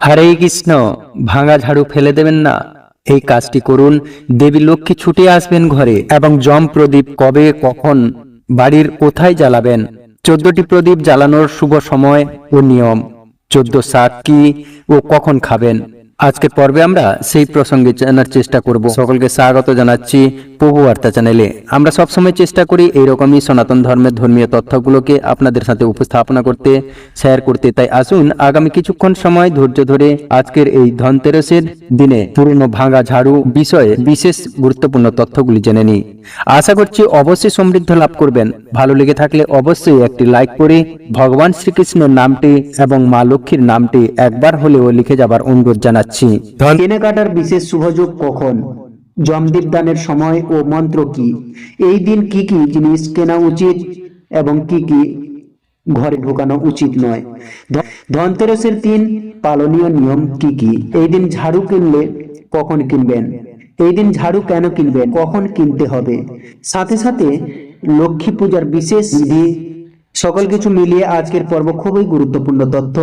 হরে কৃষ্ণ, ভাঙা ঝাড়ু ফেলে দেবেন না। এই কাজটি করুন, দেবী লক্ষ্মী ছুটে আসবেন ঘরে এবং জম প্রদীপ কবে, কখন, বাড়ির কোথায় জ্বালাবেন? চোদ্দটি প্রদীপ জ্বালানোর শুভ সময় ও নিয়ম। চোদ্দ শাক কি ও কখন খাবেন? আজকের পর্বে আমরা সেই প্রসঙ্গে জানার চেষ্টা করব। সকলকে স্বাগত জানাচ্ছি প্রভু বার্তা চ্যানেলে। আমরা সবসময় চেষ্টা করি এইরকমই সনাতন ধর্মের ধর্মীয় তথ্যগুলোকে আপনাদের সাথে উপস্থাপনা করতে শেয়ার করতে। তাই আসুন আগামী কিছুক্ষণ সময় ধৈর্য ধরে আজকের এই ধনতেরসের দিনে পুরনো ভাঙা ঝাড়ু বিষয়ে বিশেষ গুরুত্বপূর্ণ তথ্যগুলি জেনে নিই। আশা করছি অবশ্যই সমৃদ্ধ লাভ করবেন। ভালো লেগে থাকলে অবশ্যই একটি লাইক করে ভগবান শ্রীকৃষ্ণের নামটি এবং মা লক্ষ্মীর নামটি একবার হলেও লিখে যাবার অনুরোধ জানাচ্ছি। ধন কেনাকাটার বিশেষ শুভযোগ কখন? জমদীপ দানের সময় ও মন্ত্র কি? এই দিন কি কি জিনিস কেনা উচিত এবং কি কি ঘরে ঢোকানো উচিত নয়? ধনতেরসের দিন পালনীয় নিয়ম কি কি? এই দিন ঝাড়ু কিনলে কখন কিনবেন? এই দিন ঝাড়ু কেন কিনবেন? কখন কিনতে হবে? সাথে সাথে লক্ষ্মী পূজার বিশেষ বিধি সকল কিছু মিলিয়ে আজকের পর্ব খুবই গুরুত্বপূর্ণ তথ্য।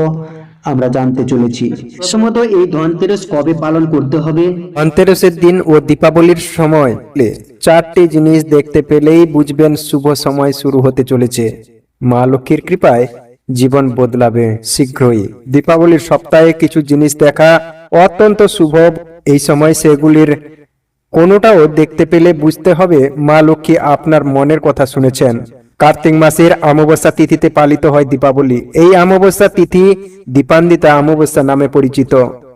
আমরা জানতে চলেছি। প্রথমত এই ধনতেরস কবে পালন করতে হবে? ধনতেরসের দিন ও দীপাবলির সময় চারটি জিনিস দেখতে পেলেই বুঝবেন শুভ সময় শুরু হতে চলেছে। মা লক্ষ্মীর কৃপায় জীবন বদলাবে শীঘ্রই। দীপাবলির সপ্তাহে কিছু জিনিস দেখা অত্যন্ত শুভ। এই সময় সেগুলির কোনোটাও দেখতে পেলে বুঝতে হবে মা লক্ষ্মী আপনার মনের কথা শুনেছেন। কার্তিক মাসের অমাবস্যা তিথিতে পালিত হয় দীপাবলি। এই অমাবস্যা তিথি দীপান্বিতা অমাবস্যা নামে পরিচিত।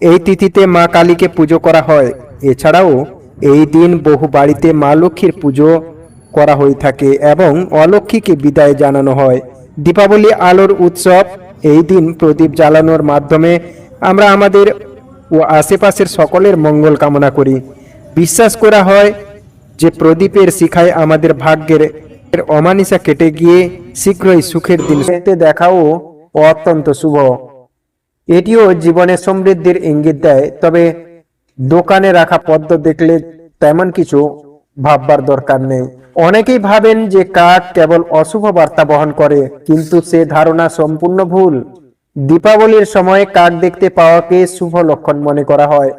এই তিথিতে মা কালীকে পুজো করা হয়। এছাড়াও এই দিন বহু বাড়িতে মা লক্ষ্মীর পুজো করা হয়ে থাকে এবং অলক্ষ্মীকে বিদায় জানানো হয়। দীপাবলি আলোর উৎসব এই দিন প্রদীপ জ্বালানোর মাধ্যমে আমরা আমাদের ও আশেপাশের সকলের মঙ্গল কামনা করি। বিশ্বাস করা হয় যে প্রদীপের শিখায় আমাদের ভাগ্যের এর অমানিসা কেটে গিয়ে শীঘ্রই সুখের দিন দেখাও অত্যন্ত শুভ। এটিও জীবনে সমৃদ্ধির ইঙ্গিত দেয়, তবে দোকানে রাখা পদ্ম দেখলে তেমন কিছু ভাববার দরকার নেই। অনেকেই ভাবেন যে কাক কেবল অশুভ বার্তা বহন করে, কিন্তু সে ধারণা সম্পূর্ণ ভুল। দীপাবলির সময় কাক দেখতে পাওয়াকে শুভ লক্ষণ মনে করা হয়।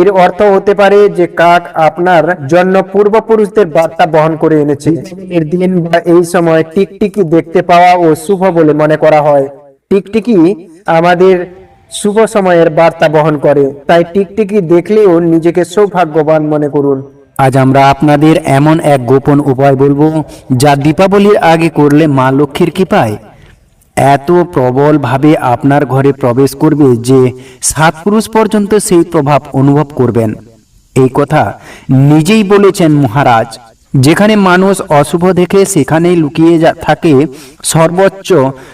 এর অর্থ হতে পারে যে কাক আপনার জন্য পূর্বপুরুষদের বার্তা বহন করে এনেছে। এর দিন বা এই সময় টিকটিকি দেখতে পাওয়া ও শুভ বলে মনে করা হয়। টিকটিকি আমাদের শুভ সময়ের বার্তা বহন করে। তাই টিকটিকি দেখলেও নিজেকে সৌভাগ্যবান মনে করুন। আজ আমরা আপনাদের এমন এক গোপন উপায় বলব, যা দীপাবলির আগে করলে মা লক্ষ্মীর কৃপায় এত প্রবলভাবে আপনার ঘরে প্রবেশ করবে যে সাত পুরুষ পর্যন্ত সেই প্রভাব অনুভব করবেন। এই কথা নিজেই বলেছেন মহারাজ। যেখানে মানুষ অশুভ দেখে সেখানেই লুকিয়ে থাকে সর্বোচ্চ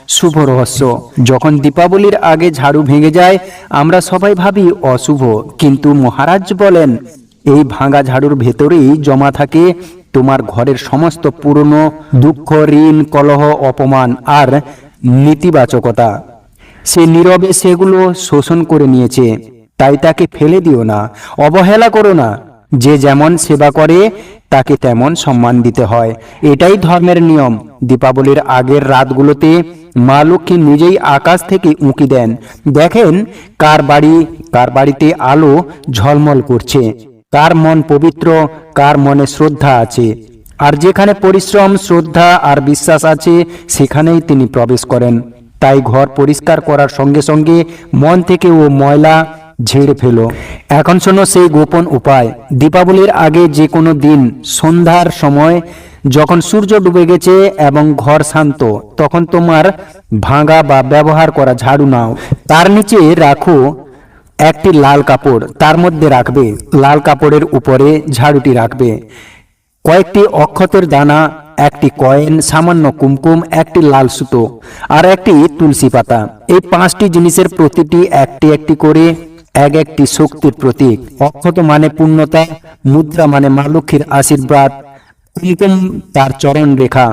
শুভ রহস্য। যখন দীপাবলির আগে ঝাড়ু ভেঙে যায়, আমরা সবাই ভাবি অশুভ। কিন্তু মহারাজ বলেন, এই ভাঙা ঝাড়ুর ভেতরেই জমা থাকে তোমার ঘরের সমস্ত পুরনো দুঃখ, ঋণ, কলহ, অপমান আর নেতিবাচকতা। সে নীরবে সেগুলো শোষণ করে নিয়েছে। তাই তাকে ফেলে দিও না, অবহেলা করো না। যে যেমন সেবা করে, তাকে তেমন সম্মান দিতে হয়। এটাই ধর্মের নিয়ম। দীপাবলির আগের রাতগুলোতে মা লক্ষ্মী নিজেই আকাশ থেকে উঁকি দেন। দেখেন, কার বাড়ি, কার বাড়িতে আলো ঝলমল করছে। কার মন পবিত্র, কার মনে শ্রদ্ধা আছে। আর যেখানে পরিশ্রম, শ্রদ্ধা আর বিশ্বাস আছে, সেখানেই তিনি প্রবেশ করেন। তাই ঘর পরিষ্কার করার সঙ্গে সঙ্গে মন থেকে ও ময়লা ঝেড়ে ফেলো। এখন শোনো সেই গোপন উপায়। দীপাবলির আগে যে কোনো দিন, সন্ধ্যার সময়, যখন সূর্য ডুবে গেছে এবং ঘর শান্ত, তখন তোমার ভাঙা বা ব্যবহার করা ঝাড়ু নাও। তার নিচে রাখো একটি লাল কাপড়। তার মধ্যে রাখবে। লাল কাপড়ের উপরে ঝাড়ুটি রাখবে। কয়েকটি অক্ষতের দানা, একটি কয়েন, সামান্য কুমকুম, একটি লাল সুতো আর একটি তুলসী পাতা। এই পাঁচটি জিনিসের প্রতিটি একটি একটি করে এক একটি শক্তির প্রতীক। অক্ষত মানে পূর্ণতা, মুদ্রা মানে মা লক্ষ্মীর আশীর্বাদ, কুমকুম তার চরণ রেখা।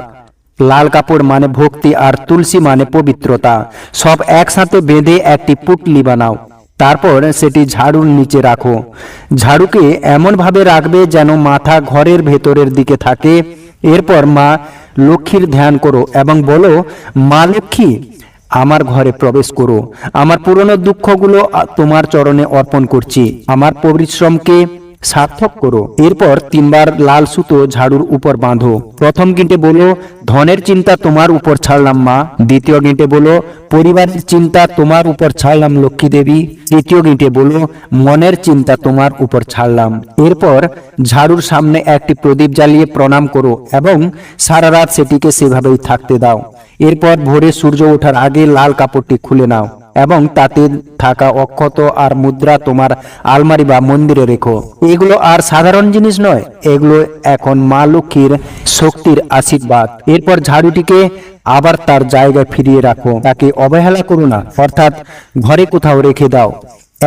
লাল কাপড় মানে ভক্তি আর তুলসী মানে পবিত্রতা। সব একসাথে বেঁধে একটি পুটলি বানাও। তারপর সেটি ঝাড়ুর নিচে রাখো। ঝাড়ুকে এমনভাবে রাখবে যেন মাথা ঘরের ভেতরের দিকে থাকে। এরপর মা লক্ষ্মীর ধ্যান করো এবং বলো, মা লক্ষ্মী, আমার ঘরে প্রবেশ করো। আমার পুরনো দুঃখগুলো তোমার চরণে অর্পণ করছি। আমার পরিশ্রমকে সার্থক করো। এরপর তিনবার লাল সুতো ঝাড়ুর উপর বাঁধো। প্রথম গিঁটে বলো, ধনের চিন্তা তোমার উপর ছাড়লাম মা। দ্বিতীয় গিঁটে বলো, পরিবারের চিন্তা তোমার উপর ছাড়লাম লক্ষ্মী দেবী। তৃতীয় গিঁটে বলো, মনের চিন্তা তোমার উপর ছাড়লাম। এরপর ঝাড়ুর সামনে একটি প্রদীপ জ্বালিয়ে প্রণাম করো এবং সারা রাত সেটিকে সেভাবেই থাকতে দাও। এরপর ভোরে সূর্য ওঠার আগে লাল কাপড়টি খুলে নাও। এবং তাতে থাকা অক্ষত আর মুদ্রা তোমার আলমারি বা মন্দিরে রেখো। এগুলো আর সাধারণ জিনিস নয়, এগুলো এখন মা লক্ষ্মীর শক্তির আশীর্বাদ। এরপর ঝাড়ুটিকে আবার তার জায়গায় ফিরিয়ে রাখো, তাকে অবহেলা করো না, অর্থাৎ ঘরে কোথাও রেখে দাও।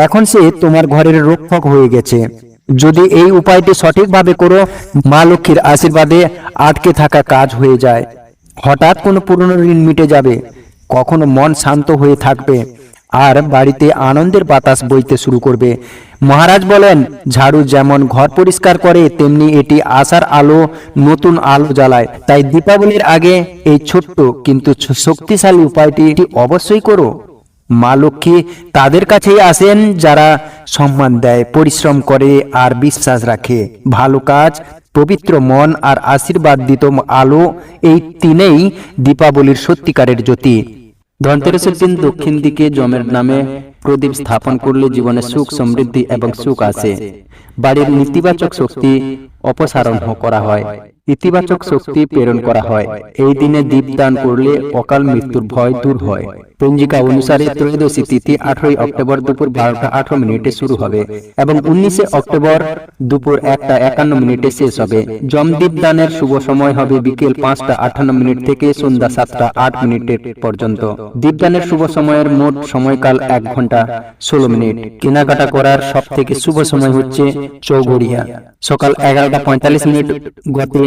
এখন সে তোমার ঘরের রক্ষক হয়ে গেছে। যদি এই উপায়টি সঠিকভাবে করো, মা লক্ষ্মীর আশীর্বাদে আটকে থাকা কাজ হয়ে যায়। হঠাৎ কোনো পুরনো ঋণ মিটে যাবে, কখনো মন শান্ত হয়ে থাকবে। আর বাড়িতে আনন্দের বাতাস বইতে শুরু করবে। মহারাজ বলেন, ঝাড়ু যেমন ঘর পরিষ্কার করে, তেমনি এটি আশার আলো নতুন আলো জ্বালায়। তাই দীপাবলির আগে এই ছোট্ট কিন্তু শক্তিশালী উপায়টি এটি অবশ্যই করো। মা লক্ষ্মী তাদের কাছেই আসেন, যারা সম্মান দেয়, পরিশ্রম করে আর বিশ্বাস রাখে। ভালো কাজ, পবিত্র মন আর আশীর্বাদ দিত আলো, এই তিনেই দীপাবলির সত্যিকারের জ্যোতি। ধনতেরসের দিন দক্ষিণ দিকে জমের নামে প্রদীপ স্থাপন করলে জীবনে সুখ সমৃদ্ধি এবং সুখ আসে বাড়ির নেতিবাচক শক্তি অপসারণ করা হয়। ইতিবাচক শক্তি প্রেরণ করা হয়। এই দিনে দীপদান করলে অকাল মৃত্যুর ভয় দূর হয়। পঞ্জিকা অনুসারে ত্রয়োদশী তিথি আঠারোই অক্টোবর দুপুর বারোটা আঠারো মিনিটে শুরু হবে এবং উনিশে অক্টোবর দুপুর একটা একান্ন মিনিটে শেষ হবে। জম দীপদানের শুভ সময় হবে বিকেল পাঁচটা আটান্ন মিনিট থেকে সন্ধ্যা সাতটা আট মিনিটের পর্যন্ত। দীপদানের শুভ সময়ের মোট সময়কাল এক ঘণ্টা ষোলো মিনিট। কেনাকাটা করার সব থেকে শুভ সময় হচ্ছে চৌগড়িয়া সকাল এগারোটা পঁয়তাল্লিশ মিনিট গতে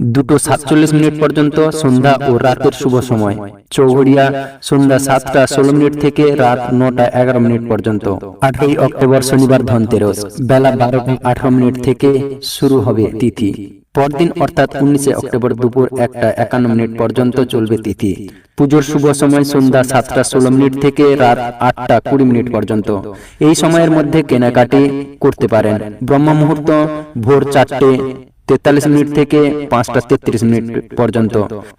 দুটো সাতচল্লিশ মিনিট পর্যন্ত সন্ধ্যা ও রাতের শুভ সময়। চৌঘড়িয়া সন্ধ্যা সাতটা ষোলো মিনিট থেকে রাত নটা এগারো মিনিট পর্যন্ত। আটই অক্টোবর শনিবার ধনতেরস। বেলা বারোটা আঠারো মিনিট থেকে শুরু হবে তিথি। পরদিন অর্থাৎ উনিশে অক্টোবর দুপুর একটা একান্ন মিনিট পর্যন্ত চলবে তিথি। পুজোর শুভ সময় সন্ধ্যা সাতটা ষোলো মিনিট থেকে রাত আটটা কুড়ি মিনিট পর্যন্ত। এই সময়ের মধ্যে কেনাকাটি করতে পারেন। ব্রহ্ম মুহূর্ত ভোর চারটে তেতাল্লিশ মিনিট থেকে পাঁচটা তেত্রিশ মিনিট পর্যন্ত।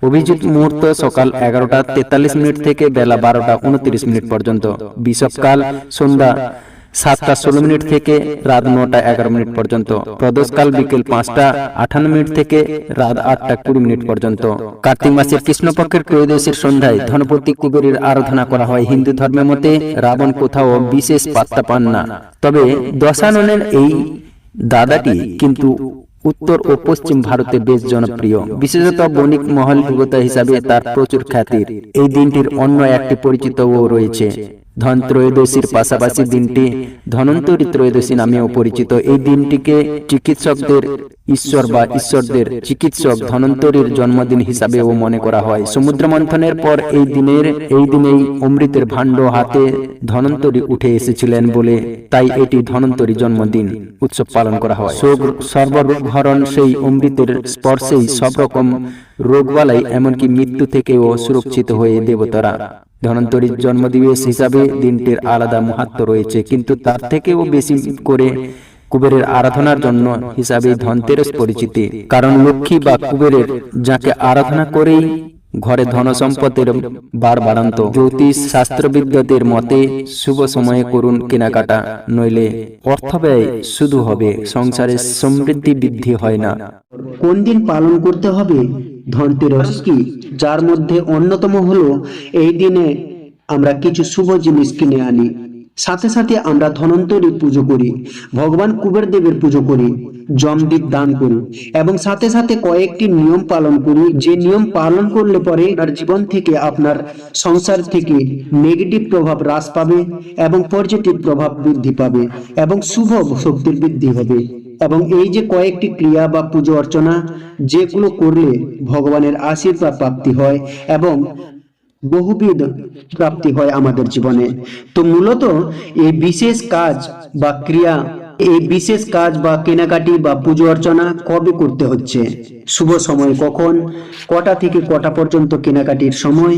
অভিজিৎ মুহূর্ত সকাল এগারোটা তেতাল্লিশ মিনিট থেকে বেলা বারোটা উনত্রিশ মিনিট পর্যন্ত। বিষবকাল সন্ধ্যা সাতটা ষোলো মিনিট থেকে রাত নটা এগারো মিনিট পর্যন্ত। প্রদোষকাল বিকেল পাঁচটা আঠান্ন মিনিট থেকে রাত আটটা কুড়ি মিনিট পর্যন্ত। কার্তিক মাসের কৃষ্ণপক্ষের ত্রয়োদশীর সন্ধ্যায় ধনপতি কুবেরের আরাধনা করা হয় হিন্দু ধর্মের মতে রাবণ কোথাও বিশেষ পাত্তা পান না। তবে দশাননের এই দাদাটি কিন্তু উত্তর ও পশ্চিম ভারতে বেশ জনপ্রিয়। বিশেষত বণিক মহল দেবতা হিসাবে তার প্রচুর খ্যাতির। এই দিনটির অন্য একটি পরিচিতও রয়েছে। ধন ত্রয়োদশীর পাশাপাশি দিনটি ধনন্তরী ত্রয়োদশী নামেও পরিচিত। এই দিনটিকে চিকিৎসকদের ঈশ্বর বা ঈশ্বরদের চিকিৎসক ধনন্তরীর জন্মদিন হিসাবেও মনে করা হয়। সমুদ্র মন্থনের পর এই দিনের এই দিনেই অমৃতের ভাণ্ড হাতে ধনন্তরী উঠে এসেছিলেন বলে তাই এটি ধনন্তরী জন্মদিন উৎসব পালন করা হয়। হরণ সেই অমৃতের স্পর্শেই সব রকম রোগবালাই এমনকি মৃত্যু থেকেও সুরক্ষিত হয়ে দেবতারা। ধনন্তরীর জন্মদিবস হিসাবে দিনটির আলাদা মাহাত্ম রয়েছে, কিন্তু তার থেকেও বেশি করে কুবেরের আরাধনার জন্য হিসাবে ধনতেরস পরিচিতি। কারণ লক্ষ্মী বা কুবেরের যাকে আরাধনা করেই ঘরে ধন সম্পদের বার বাড়ান্ত। জ্যোতিষ শাস্ত্রবিদদের মতে, শুভ সময়ে করুন কেনাকাটা, নইলে অর্থ ব্যয় শুধু হবে, সংসারে সমৃদ্ধি বৃদ্ধি হয় না। কোন দিন পালন করতে হবে? ধনতেরস কি যার মধ্যে অন্যতম হলো, এই দিনে আমরা কিছু শুভ জিনিস কিনে আনি। সাথে সাথে আমরা ধনন্তরী পুজো করি, ভগবান কুবের দেবের পুজো করি, জমদীপ দান করি, এবং সাথে সাথে কয়েকটি নিয়ম পালন করি। যে নিয়ম পালন করলে পরে আপনার জীবন থেকে, আপনার সংসার থেকে নেগেটিভ প্রভাব হ্রাস পাবে এবং পজিটিভ প্রভাব বৃদ্ধি পাবে এবং শুভ শক্তির বৃদ্ধি হবে। এবং এই যে কয়েকটি ক্রিয়া বা পুজো অর্চনা, যেগুলো করলে ভগবানের আশীর্বাদ প্রাপ্তি হয় এবং বহুবিধ প্রাপ্তি হয় আমাদের জীবনে। তো মূলত এই বিশেষ কাজ বা ক্রিয়া, এই বিশেষ কাজ বা কেনাকাটি বা পুজো অর্চনা কবে করতে হচ্ছে? শুভ সময় কখন? কটা থেকে কটা পর্যন্ত কেনাকাটির সময়?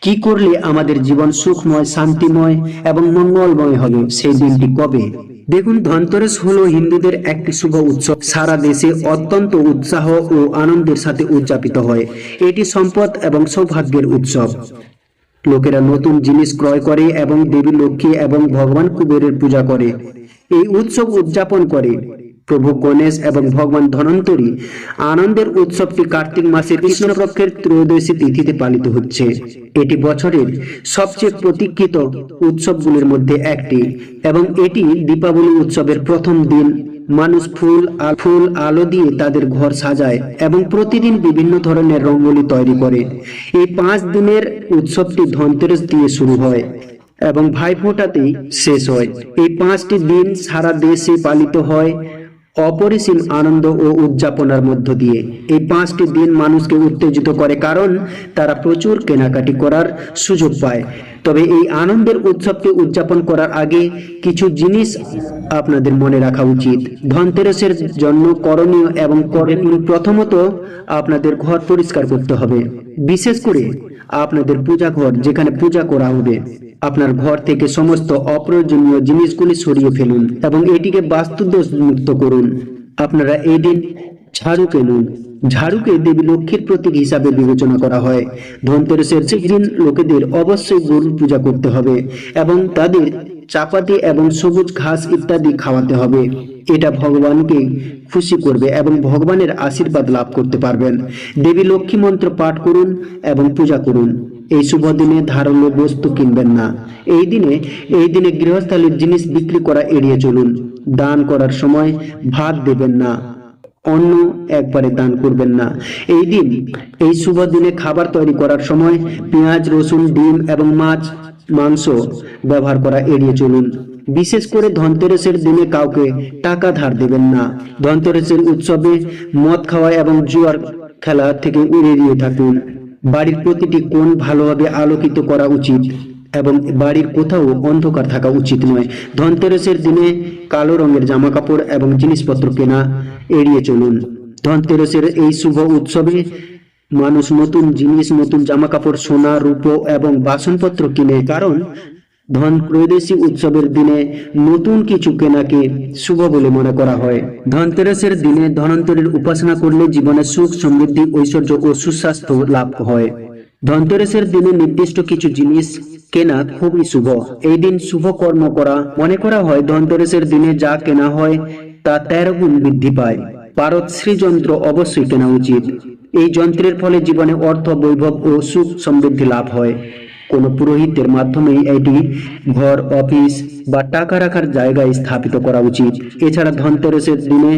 কি করলে আমাদের জীবন সুখময়, শান্তিময় এবং মঙ্গলময় হবে? সেই দিনটি কবে? দেখুন, ধনতেরাস হলো হিন্দুদের একটি শুভ উৎসব। সারা দেশে অত্যন্ত উৎসাহ ও আনন্দের সাথে উদযাপিত হয়। এটি সম্পদ এবং সৌভাগ্যের উৎসব। লোকেরা নতুন জিনিস ক্রয় করে এবং দেবী লক্ষ্মী এবং ভগবান কুবেরের পূজা করে। এই উৎসব উদযাপন করে। প্রভু গণেশ এবং ভগবান ধনন্তরী আনন্দের উৎসবটি কার্তিক মাসের কৃষ্ণপক্ষের ত্রয়োদশী তিথিতে পালিত হচ্ছে। এটি বছরের সবচেয়ে প্রতীক্ষিত উৎসবগুলির মধ্যে একটি এবং এটি দীপাবলি উৎসবের প্রথম দিন। মানুষ ফুল ফুল আলো দিয়ে তাদের ঘর সাজায় এবং প্রতিদিন বিভিন্ন ধরনের রঙ্গোলি তৈরি করে। এই পাঁচ দিনের উৎসবটি ধনতেরস দিয়ে শুরু হয় এবং ভাইফোঁটাতেই শেষ হয়। এই পাঁচটি দিন সারা দেশে পালিত হয়। অপরিসীম আনন্দ ও উদযাপনার মধ্য দিয়ে এই পাঁচটি দিন মানুষকে উত্তেজিত করে কারণ তারা প্রচুর কেনাকাটি করার সুযোগ পায়। তবে এই আনন্দের উৎসবকে উদযাপন করার আগে কিছু জিনিস আপনাদের মনে রাখা উচিত। ধনতেরসের জন্য করণীয় এবং প্রথমত আপনাদের ঘর পরিষ্কার করতে হবে। বিশেষ করে আপনাদের পূজা ঘর যেখানে পূজা করা হবে। আপনার ঘর থেকে সমস্ত অপ্রয়োজনীয় জিনিসগুলি সরিয়ে ফেলুন এবং এটিকে বাস্তুদোষ মুক্ত করুন। আপনারা এই দিন ঝাড়ু কিনুন ঝাড়ুকে দেবী লক্ষ্মীর প্রতীক হিসাবে বিবেচনা করা হয়। ধনতেরসের দিন লোকেদের অবশ্যই গরুর পূজা করতে হবে এবং তাদের চাপাতি এবং সবুজ ঘাস ইত্যাদি খাওয়াতে হবে। এটা ভগবানকে খুশি করবে এবং ভগবানের আশীর্বাদ লাভ করতে পারবেন। দেবী লক্ষ্মী মন্ত্র পাঠ করুন এবং পূজা করুন। এই শুভ দিনে ধারালো বস্তু কিনবেন না। এই দিনে এই দিনে গৃহস্থালীর জিনিস বিক্রি করা এড়িয়ে চলুন। দান করার সময় ভাত দেবেন না অন্য একবারে দান করবেন না। এই দিন, এই শুভ দিনে খাবার তৈরি করার সময় পেঁয়াজ, রসুন, ডিম এবং মাছ, মাংস ব্যবহার করা এড়িয়ে চলুন। বিশেষ করে ধনতেরসের দিনে কাউকে টাকা ধার দেবেন না। ধনতেরসের উৎসবে মদ খাওয়া এবং জুয়ার খেলা থেকে এড়িয়ে থাকুন। বাড়ির প্রতিটি কোণ ভালোভাবে আলোকিত করা উচিত এবং বাড়ির কোথাও অন্ধকার থাকা উচিত নয়। ধনতেরসের দিনে কালো রঙের জামা কাপড় এবং জিনিসপত্র কেনা এড়িয়ে চলুন। ধনতেরসের এই শুভ উৎসবে মানুষ নতুন জিনিস, নতুন জামা কাপড় সোনা, রূপ এবং বাসনপত্র কিনে, কারণ ধন ত্রয়োদশী উৎসবের দিনে নতুন কিছু কেনাকে শুভ বলে মনে করা হয়। ধনতেরসের দিনে ধনন্তরীর উপাসনা করলে জীবনে সুখ, সমৃদ্ধি, ঐশ্বর্য ও সুস্বাস্থ্য লাভ হয়। ধনতেরসের দিনে নির্দিষ্ট কিছু জিনিস কেনা খুবই শুভ। এই দিন শুভ কর্ম করা মনে করা হয় ধনতেরসের দিনে যা কেনা হয় তা তেরো গুণ বৃদ্ধি পায়। পারদ শ্রীযন্ত্র অবশ্যই কেনা উচিত। এই যন্ত্রের ফলে জীবনে অর্থ, বৈভব ও সুখ সমৃদ্ধি লাভ হয়। কোনো পুরোহিতের মাধ্যমেই এটি ঘর, অফিস বা টাকা রাখার জায়গায় স্থাপিত করা উচিত। এছাড়া ধনতেরসের দিনে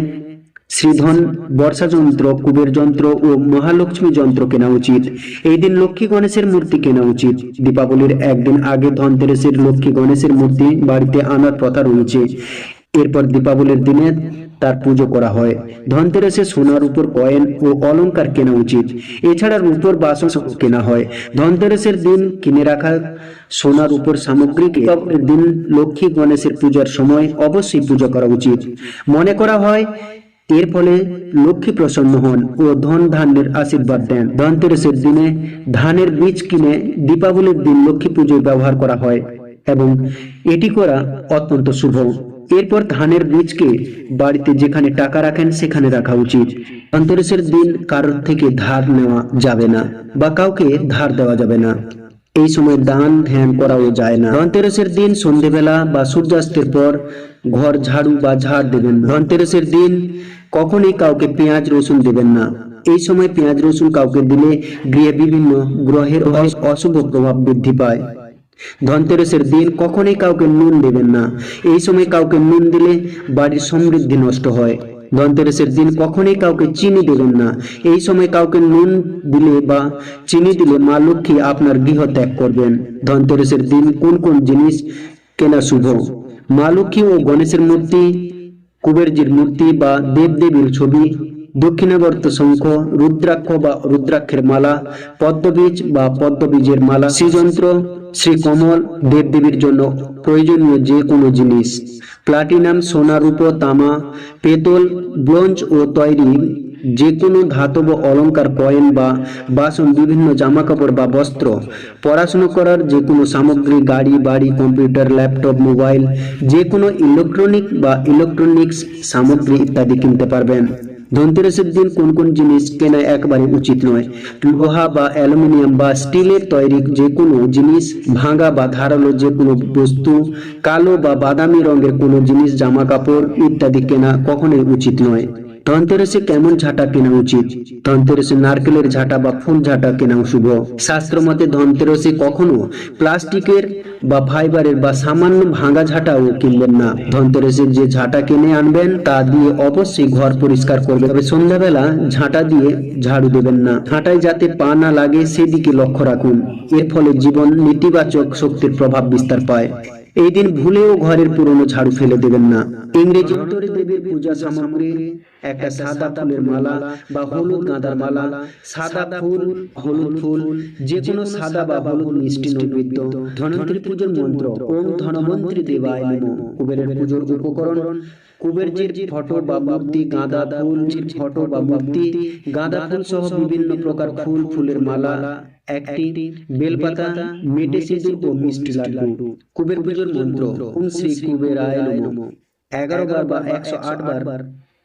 শ্রীধন বর্ষা যন্ত্র কুবের যন্ত্র ও মহালক্ষ্মী যন্ত্র কেনা উচিত। এই দিন লক্ষ্মী গণেশের মূর্তি কেনা উচিত। দীপাবলির একদিন আগে ধনতেরসের লক্ষ্মী গণেশের মূর্তি বাড়িতে আনার প্রথা রয়েছে। এরপর দীপাবলির দিনে তার পুজো করা হয়। ধনতেরাসে সোনার উপর কয়েন ও অলংকার কেনা উচিত। এছাড়া রূপোর বাসন কেনা হয়। ধনতেরাসের দিন কিনে রাখা সোনার উপর সামগ্রীকে দিন লক্ষ্মী গণেশের পূজার সময় অবশ্যই পূজা করা উচিত। মনে করা হয়, এর ফলে লক্ষ্মী প্রসন্ন হন ও ধন ধান্যের আশীর্বাদ দেন। ধনতেরাসের দিনে ধানের বীজ কিনে দীপাবলির দিন লক্ষ্মী পুজোয় ব্যবহার করা হয় এবং এটি করা অত্যন্ত শুভ। এরপর ধানের বীজকে বাড়িতে যেখানে টাকা রাখেন সেখানে রাখা উচিত। ধনতেরাসের দিন কারোর থেকে ধার নেওয়া যাবে না বা কাউকে ধার দেওয়া যাবে না। এই সময় দান ধ্যান করাও যায় না। ধনতেরাসের দিন সন্ধেবেলা বা সূর্যাস্তের পর ঘর ঝাড়ু বা ঝাড় দেবেন। ধনতেরাসের দিন কখনই কাউকে পেঁয়াজ, রসুন দেবেন না। এই সময় পেঁয়াজ, রসুন কাউকে দিলে গৃহে বিভিন্ন গ্রহের অশুভ প্রভাব বৃদ্ধি পায়। ধনতেরসের দিন কখনোই কাউকে নুন দেবেন না। এই সময় কাউকে নুন দিলে বাড়ির সমৃদ্ধি নষ্ট হয়। ধনতেরসের দিন কখনোই কাউকে চিনি দেবেন না। এই সময় কাউকে নুন দিলে বা চিনি দিলে মা লক্ষ্মী আপনার গৃহ ত্যাগ করবেন। ধনতেরসের দিন কোন কোন জিনিস কেনা শুভ? মা লক্ষ্মী ও গণেশের মূর্তি, কুবেরজির মূর্তি বা দেবদেবীর ছবি, দক্ষিণাবর্ত শঙ্খ, রুদ্রাক্ষ বা রুদ্রাক্ষের মালা, পদ্মবীজ বা পদ্মবীজের মালা, শ্রীযন্ত্র শ্রী কমল দেবদেবীর জন্য প্রয়োজনীয় যে কোনো জিনিস, প্লাটিনাম সোনা রূপ, তামা, পেতল, ব্রোঞ্জ ও তৈরি যে কোনো ধাতব অলংকার কয়েন বা বাসন, বিভিন্ন জামাকাপড় বা বস্ত্র, পড়াশোনা করার যে কোনো সামগ্রী, গাড়ি, বাড়ি, কম্পিউটার, ল্যাপটপ, মোবাইল, যে কোনো ইলেকট্রনিক বা ইলেকট্রনিক্স সামগ্রী ইত্যাদি কিনতে পারবেন। ধনতেরাসের দিন কোন কোন জিনিস কেনা একবারে উচিত নয়। লোহা বা অ্যালুমিনিয়াম বা স্টিলের তৈরি যে কোনো জিনিস, ভাঙা বা ধারালো যে কোনো বস্তু, কালো বা বাদামি রঙের কোনো জিনিস জামা কাপড় ইত্যাদি কেনা কখনোই উচিত নয়। ধনতেরাসে কেমন ঝাঁটা কেনা উচিত? ধনতেরাসে নারকেলের ঝাঁটা বা ফুল ঝাঁটা কেনা শুভ? শাস্ত্র মতে ধনতেরাসে কখনো প্লাস্টিকের বা ফাইবারের বা সামান্য ভাঙা ঝাঁটাও কিনবেন না। ধনতেরাসের যে ঝাঁটা কিনে আনবেন, তা দিয়ে অবশ্যই ঘর পরিষ্কার করবেন। তবে সন্ধ্যাবেলা ঝাঁটা দিয়ে ঝাড়ু দেবেন না। ঝাঁটায় যাতে পা না লাগে, সেদিকে লক্ষ্য রাখুন। এর ফলে জীবন নেতিবাচক শক্তির প্রভাব বিস্তার পায়। এই দিন ভুলেও ঘরের পুরনো ঝাড়ু ফেলে দেবেন না। ইংরেজি উত্তরে দেবীর পূজা সামগ্রী, একটা সাদা ফুলের মালা বা হলুদ গাঁদার মালা, সাদা ফুল, হলুদ ফুল যে কোনো সাদা বা হলুদ মিষ্টি নৈবেদ্য ধনন্ত্রী পুজোর মন্ত্র, ওম ধনমন্ত্রী দেবায় নমঃ। কুবেরের পুজোর উপকরণ, কুবেরজির ফটো বা মূর্তি, গাঁদা ফুলজির ফটো বা মূর্তি, গাঁদা ফুল সহ বিভিন্ন প্রকার ফুল, ফুলের মালা একটি বেলপাতা মেটে সিঁদুর ও মিষ্টি লাড্ডু কুবের পুজোর মন্ত্র ওম শ্রী কুবেরায় নমঃ এগারো বার বা একশো আট বার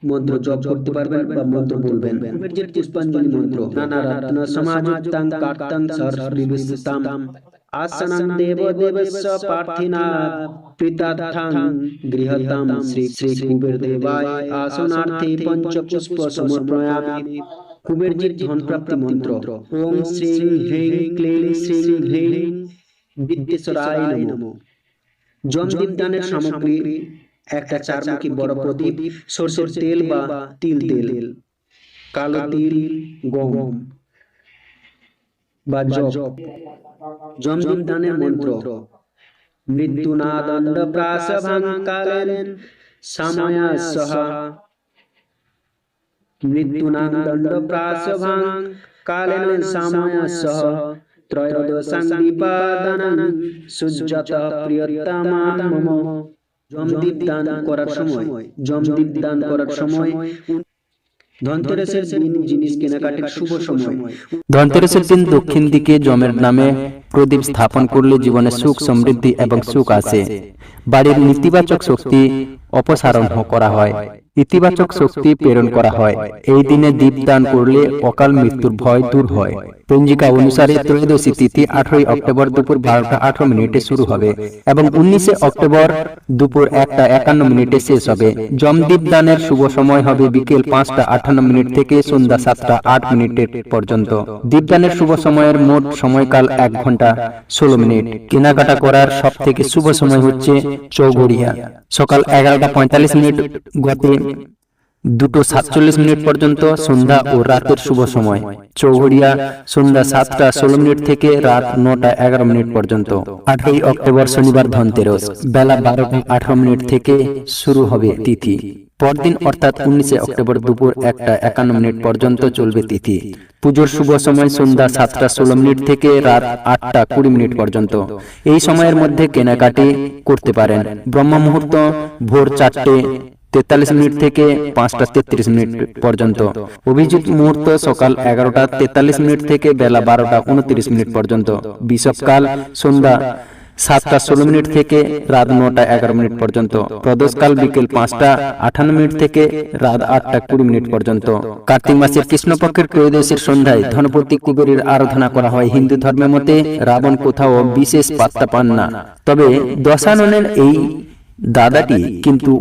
মন্ত্র জপ করতে পারবেন বা মন্ত্র বলবেন কুবেরজির পুষ্পাঞ্জলি মন্ত্র নানা রত্ন সমাযুক্তাং কার্তাং সরস্বতীবিস্তাম আসনং দেব দেবস্য পার্থিনা প্রীতার্থাং গৃহতাম শ্রী শ্রী কুবেরজির ধন প্রাপ্তি মন্ত্র ওম শ্রীং হ্রিং ক্লিং শ্রীং হ্রিং বিদ্যেশ্বরায় নমঃ। জমদীপ দানের সামগ্রী একটা চারমুখী বড় প্রদীপ সরষের তেল বা তিল তেল কালো তিল গম। বা জব। জমদীপ দানের মন্ত্র। মৃত্যুনাদণ্ড প্রাসভাং কালেন সময় সহ। প্রাসভাং কালেন দান দিন দক্ষিণ দিকে জমের নামে প্রদীপ স্থাপন করলে জীবনে সুখ, সমৃদ্ধি এবং সুখ আসে বাড়ির নেতিবাচক শক্তি অপসারণ করা হয়। ইতিবাচক শক্তি প্রেরণ করা হয়। এই দিনে দীপদান করলে অকাল মৃত্যুর ভয় দূর হয়। পঞ্জিকা অনুসারে ত্রয়োদশী তিথি আঠারোই অক্টোবর দুপুর বারোটা আঠারো মিনিটে শুরু হবে এবং উনিশে অক্টোবর দুপুর একটা একান্ন মিনিটে শেষ হবে। জমদীপ দানের শুভ সময় হবে বিকেল পাঁচটা আটান্ন মিনিট থেকে সন্ধ্যা সাতটা আট মিনিটের পর্যন্ত। দীপদানের শুভ সময়ের মোট সময়কাল এক ঘণ্টা ষোলো মিনিট। কেনাকাটা করার সব থেকে শুভ সময় হচ্ছে চৌগড়িয়া সকাল এগারোটা পঁয়তাল্লিশ মিনিট গতে দুটো সাতচল্লিশ মিনিট পর্যন্ত সন্ধ্যা ও রাতের শুভ সময়। চৌঘড়িয়া সন্ধ্যা সাতটা ষোলো মিনিট থেকে রাত নটা এগারো মিনিট পর্যন্ত। আটই অক্টোবর শনিবার ধনতেরস। বেলা বারোটা আঠারো মিনিট থেকে শুরু হবে তিথি। পরদিন অর্থাৎ উনিশে অক্টোবর দুপুর একটা একান্ন মিনিট পর্যন্ত চলবে তিথি। পুজোর শুভ সময় সন্ধ্যা সাতটা ষোলো মিনিট থেকে রাত আটটা কুড়ি মিনিট পর্যন্ত। এই সময়ের মধ্যে কেনাকাটি করতে পারেন। ব্রহ্ম মুহূর্ত ভোর চারটে তেতাল্লিশ মিনিট থেকে পাঁচটা তেত্রিশ মিনিট পর্যন্ত। অভিজিৎ মুহূর্ত সকাল এগারোটা তেতাল্লিশ মিনিট থেকে বেলা বারোটা উনত্রিশ মিনিট পর্যন্ত। বিষবকাল সন্ধ্যা সাতটা ষোলো মিনিট থেকে রাত নটা এগারো মিনিট পর্যন্ত। প্রদোষকাল বিকেল পাঁচটা আঠান্ন মিনিট থেকে রাত আটটা কুড়ি মিনিট পর্যন্ত। কার্তিক মাসের কৃষ্ণপক্ষের ত্রয়োদশীর সন্ধ্যায় ধনপতি কুবেরের আরাধনা করা হয় হিন্দু ধর্মের মতে রাবণ কোথাও বিশেষ পাত্তা পান না। তবে দশাননের এই দাদাটি কিন্তু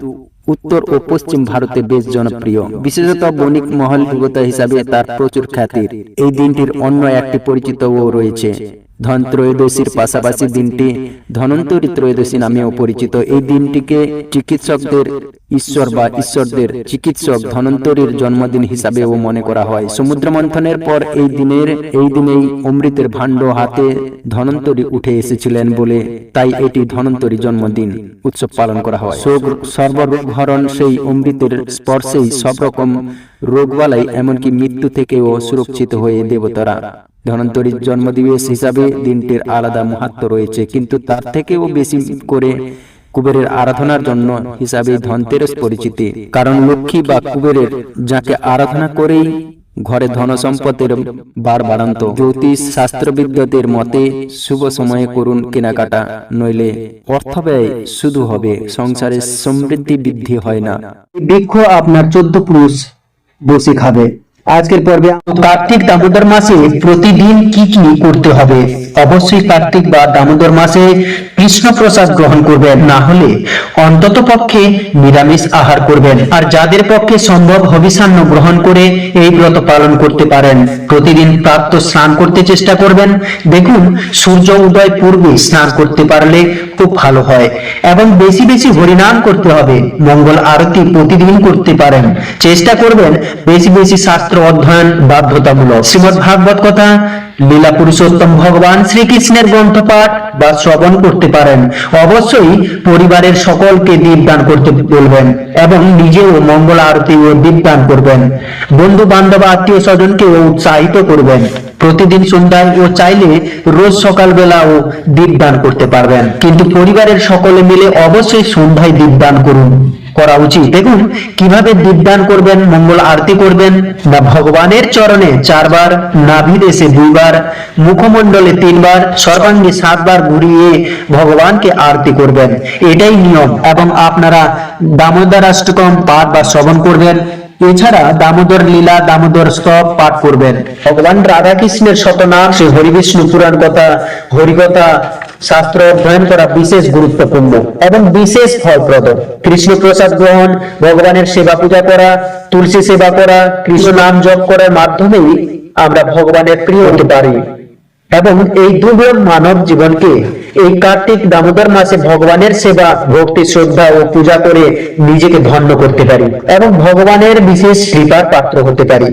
উত্তর ও পশ্চিম ভারতে বেশ জনপ্রিয়। বিশেষত বণিক মহল হিসাবে তার প্রচুর খ্যাতির। এই দিনটির অন্য একটি পরিচিতও রয়েছে। ধন ত্রয়োদশীর পাশাপাশি দিনটি ধনন্তরী ত্রয়োদশী নামেও পরিচিত। এই দিনটিকে চিকিৎসকদের ঈশ্বর বা ঈশ্বরদের চিকিৎসক ধনন্তরীর জন্মদিন হিসাবেও মনে করা হয়। সমুদ্র মন্থনের পর এই দিনের, এই দিনেই অমৃতের ভাণ্ড হাতে ধনন্তরী উঠে এসেছিলেন বলে তাই এটি ধনন্তরী জন্মদিন উৎসব পালন করা হয়। সর্ব- সর্বরোগহরণ সেই অমৃতের স্পর্শেই সব রকম রোগবালাই এমনকি মৃত্যু থেকেও সুরক্ষিত হয়ে দেবতারা ধনন্তরীর জন্মদিবস হিসাবে দিনটির আলাদা মাহাত্ম রয়েছে, কিন্তু তার থেকেও বেশি করে কুবেরের আরাধনার জন্য হিসাবে ধনতেরস পরিচিতি। কারণ লক্ষ্মী বা কুবেরের যাকে আরাধনা করেই ঘরে ধন সম্পদের বার বাড়ান্ত। জ্যোতিষ শাস্ত্রবিদ্যদের মতে, শুভ সময়ে করুন কেনাকাটা, নইলে অর্থ ব্যয় শুধু হবে সংসারের সমৃদ্ধি বৃদ্ধি হয় না। বৃক্ষ আপনার চোদ্দ পুরুষ বসে খাবে। আজকের পর্বে কার্তিক দামোদর মাসে প্রতিদিন কি কি করতে হবে? অবশ্যই কার্তিক বা দামোদর মাসে কৃষ্ণ প্রসাদ গ্রহণ করবেন, না হলে অন্তত পক্ষে নিরামিষ আহার করবেন। আর যাদের পক্ষে সম্ভব হবিষান্ন গ্রহণ করে এই ব্রত পালন করতে পারেন। প্রতিদিন প্রাপ্ত স্নান করতে চেষ্টা করবেন। দেখুন, সূর্য উদয় পূর্বে স্নান করতে পারলে খুব ভালো হয়। এবং বেশি বেশি হরিনাম করতে হবে। মঙ্গল আরতি প্রতিদিন করতে পারেন। চেষ্টা করবেন বেশি বেশি শাস্ত্র অধ্যয়ন বাধ্যতামূলক। শ্রীমদ ভাগবত কথা লীলা পুরুষোত্তম ভগবান শ্রীকৃষ্ণের গ্রন্থপাঠ বা শ্রবণ করতে পারেন। অবশ্যই পরিবারের সকলকে দীপদান করতে বলবেন এবং নিজেও মঙ্গল আরতি ও দীপদান করবেন। বন্ধু বান্ধব আত্মীয় স্বজনকে উৎসাহিত করবেন। প্রতিদিন সন্ধ্যায় ও চাইলে রোজ সকালবেলা ও দীপদান করতে পারবেন। কিন্তু পরিবারের সকলে মিলে অবশ্যই সন্ধ্যায় দীপদান করুন। করা উচিত। দেখুন, কীভাবে দীপদান করবেন, মঙ্গল আরতি করবেন না ভগবানের চরণে চারবার নাভি দেশে দুইবার, মুখমণ্ডলে তিনবার, সর্বাঙ্গে সাতবার ঘুরিয়ে ভগবানকে আরতি করবেন। এটাই নিয়ম, এবং আপনারা দামোদর অষ্টকম পাঠ বা শ্রবণ করবেন। এছাড়া দামোদর লীলা, দামোদর স্তব পাঠ করবেন। ভগবান রাধাকৃষ্ণের শতনাম সে হরিবিষ্ণু পুরাণ কথা, হরিকথা শাস্ত্র অধ্যয়ন করা বিশেষ গুরুত্বপূর্ণ এবং বিশেষ ফলপ্রদ। কৃষ্ণ প্রসাদ গ্রহণ, ভগবানের সেবা পূজা করা, তুলসী সেবা করা, কৃষ্ণ নাম জপ করার মাধ্যমেই আমরা ভগবানের প্রিয় হতে পারি। এবং এই দুর্লভ মানব জীবনকে এই কার্তিক দামোদর মাসে ভগবানের সেবা, ভক্তি, শ্রদ্ধা ও পূজা করে নিজেকে ধন্য করতে পারি এবং ভগবানের বিশেষ কৃপার পাত্র হতে পারি।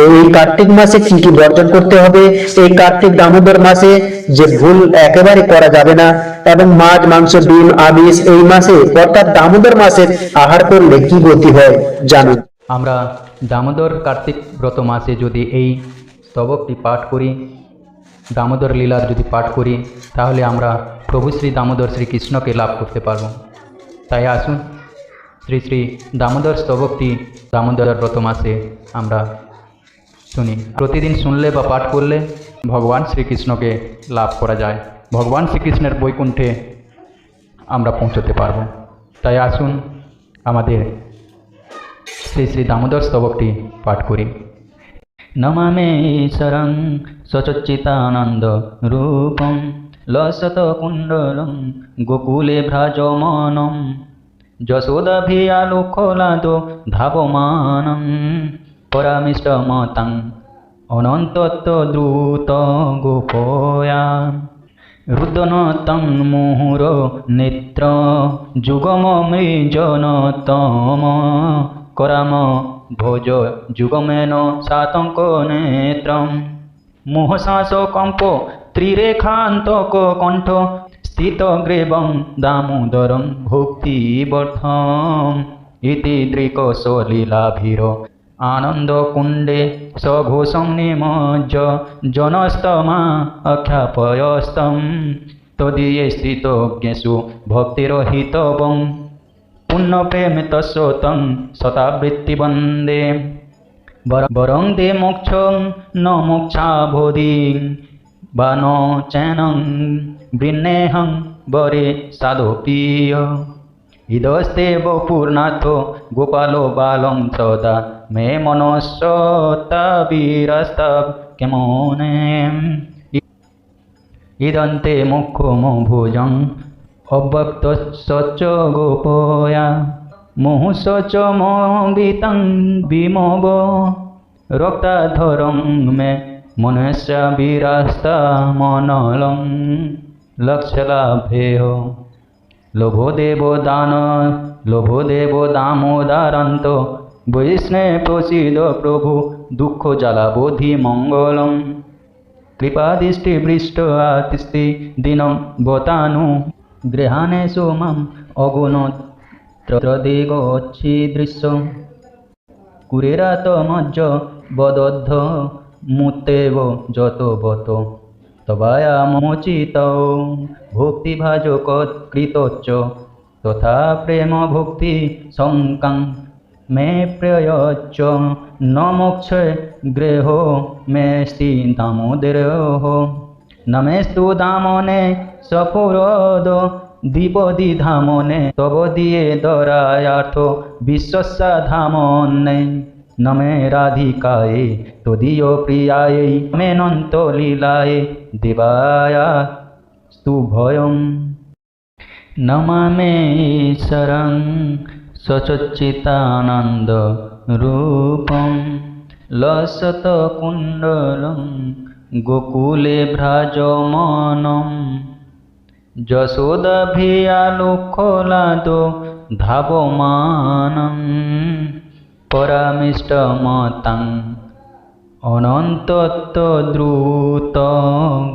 তো এই কার্তিক মাসে কি কি বর্জন করতে হবে? এই কার্তিক দামোদর মাসে যে ভুল একেবারে করা যাবে না এবং মাছ, মাংস, ডিম, আমিষ এই মাসে অর্থাৎ দামোদর মাসে আহার করলে কি গতি হয়? জানুন। আমরা দামোদর কার্তিক ব্রত মাসে যদি এই স্তবকটি পাঠ করি, দামোদর লীলার যদি পাঠ করি, তাহলে আমরা প্রভু শ্রী দামোদর শ্রীকৃষ্ণকে লাভ করতে পারব। তাই আসুন, শ্রী শ্রী দামোদর স্তবকটি দামোদর ব্রত মাসে আমরা শুনি। প্রতিদিন শুনলে বা পাঠ করলে ভগবান শ্রীকৃষ্ণকে লাভ করা যায়। ভগবান শ্রীকৃষ্ণের বৈকুণ্ঠে আমরা পৌঁছতে পারব। তাই আসুন আমাদের শ্রী শ্রী দামোদর স্তবকটি পাঠ করি। নমামে ঈশ্বরং সচচ্চিতানন্দ রূপম লসত কুণ্ডলম গোকুলে ভ্রাজমানম যশোদাভিয়ালোকলাদ ধাবমানং পরামিষ্টমতং অনন্তত্ব দ্রুত গোপয়া রুদনতং মুহুর নেত্র, যুগম মৃজনতম। করাম ভোজ, যুগমেন সাতঙ্ক নেত্রম। মোহশ্বাস কম্প, ত্রিরেখান্তক কণ্ঠ। স্থিত গ্রেবং, দামোদরম, ভক্তিবর্ধম। ইতি দৃকশলীলাভীর সঘোষং নিমজ্জ জনস্তমা অখ্যাপয়স্তম তদীয়ে স্থিতজ্ঞেষু ভক্তিরহিতবং। পুণ্যপ্রেমে তস্যতং শতাবৃত্তি বন্দে বর- দে মোক্ষং ন মোক্ষাবোধি। বা ন চেনং বৃন্নেহং বরে সাধুপ্রিয় ইদস্তে বপুর্নাথ গোপালো বালং সদা মে মনস্বতাবিরস্তব কেমনে ইদন্তে মুখ্যমো ভুজং অব্যক্ত সচ গোপয়া মুহুসচ মিতং বিমব রক্তাধরং মে মনস্য বিরাস্তা মনলং লক্ষ্যলাভেয় লোভদেব দান লোভদেব দামোদারান্ত বৈষ্ণে প্রসিদ প্রভু দুঃখ জ্বালাবোধি মঙ্গলম। কৃপাদৃষ্টিবৃষ্ট আতিষ্ঠি দিনম বতানু গৃহাণে সোমম অগুণত্রদিগচ্ছি দৃশ্য কুরেরাত মজ্জ বদদ্ধ মুতেব যত বত তবায়ামোচিত ভক্তিভাজক কৃতচ্চ তথা প্রেম ভক্তি শঙ্কাং মে প্রিয়চ্চ ন মোক্ষ গৃহ মেস্তি দামোদরহ নমেস্তু দামনে সপুরদ দ্বিপদী ধামনে তব দিয়ে দরায়ার্থ বিশ্বস্যা ধামনে। নমে রাধিকায়ে তদীয় প্রিয়ায়ে মেনন্ত লীলায়ে দেবায়া স্তু নমামে শরং সচচ্চিতানন্দ রূপম লসত কুণ্ডলম গোকুলে ভ্রাজমানম যশোদাভিয়ালোকলাদো ধাবমানম পরামিষ্টমতাং অনন্তত্ব দ্রুত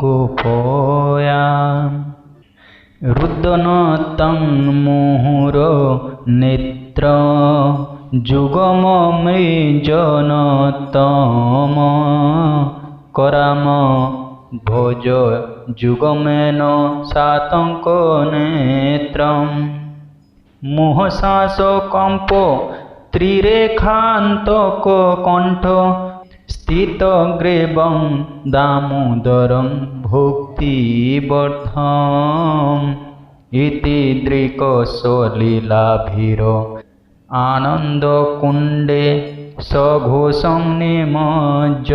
গোপয়াম রুদ্রনতং মুহুর নেত্র যুগম মৃজনতম করাম ভোজ যুগমেন সাতঙ্ক নেত্রম মোহশ্বাস কম্প ত্রিরেখান্তক কণ্ঠ স্থিত গ্রেবং দামোদরং ভক্তিবর্ধম ইতি দৃকসলীলাভীর আনন্দকুণ্ডে সঘোষং নিমজ্জ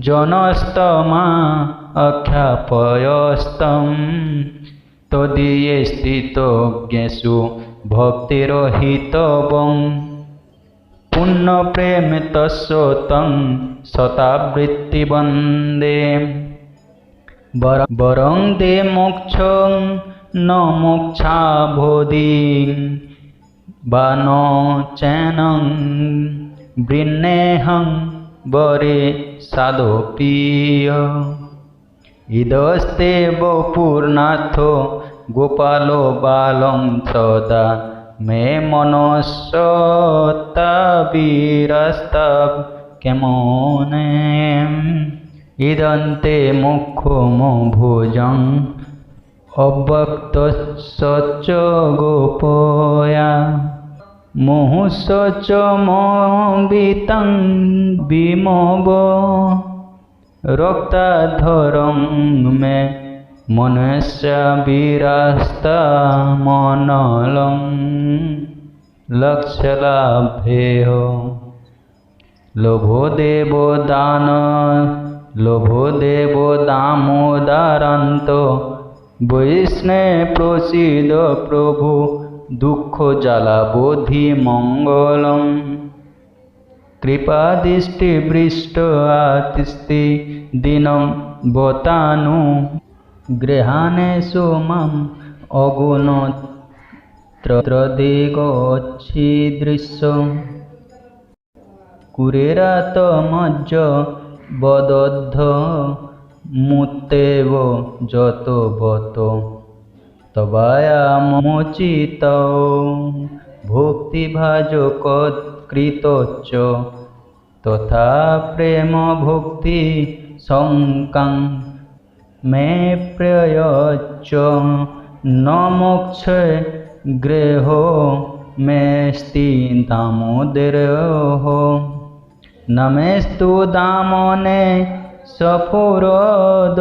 জনস্তমা অখ্যাপয়স্তম তদীয়ে স্থিতজ্ঞেষু ভক্তিরহিতবং পুণ্যপ্রেম তস্য তং শতাবৃত্তি বন্দে বরং দে মোক্ষ ন মোক্ষাবোধি বা ন চেনং বৃন্নেহং বরে সাদপীয় ইদস্তে বপূর্ণাথ গোপাল বালং সদা মে মনস্বতাবিরস্তব কেমনে ইদন্তে মুখ্যম ভোজং অব্যক্ত সচ গোপয়া মুহুসচ মিতং বিমব রক্তাধরং মে মনস্যবিরাস্তমনলং লক্ষ্যলাভেয় লোভো দেব দান, লোভো দেব দামোদারান্ত। বৈষ্ণে প্রসিদ প্রভু, দুঃখ জ্বালা বোধি মঙ্গলম। কৃপাদৃষ্টিবৃষ্ট আতিস্তি দিনম বতানু। গৃহাণে সোমম অগুণত্রদিগচ্ছিদৃশ্য কুরেরাতমজ্জ বদদ্ধ মুতেব যত বত, তবায়ামোচিত। ভক্তিভাজক কৃতচ্চ তথা প্রেম ভক্তি শঙ্কাং মে প্রিয়চ্চ ন মোক্ষ গৃহ মেস্তি দামোদরহ। নমেস্তু দামনে সফুরদ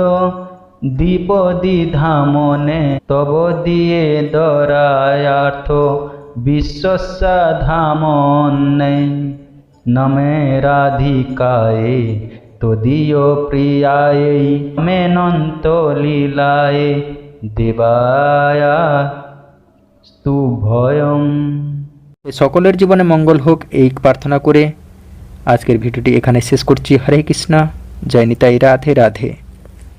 দ্বিপদী ধামনে তব দিয়ে দরায়ার্থ বিশ্বস্যা ধামনে। নমে রাধিকায়ে তদীয় প্রিয়ায়ে, মেনন্ত লীলায়, দেবায়া স্তুভয়ং। সকলের জীবনে মঙ্গল হোক এই প্রার্থনা করে আজকের ভিডিওটি এখানে শেষ করছি। হরে কৃষ্ণা, জয় নিতাই, রাধে রাধে।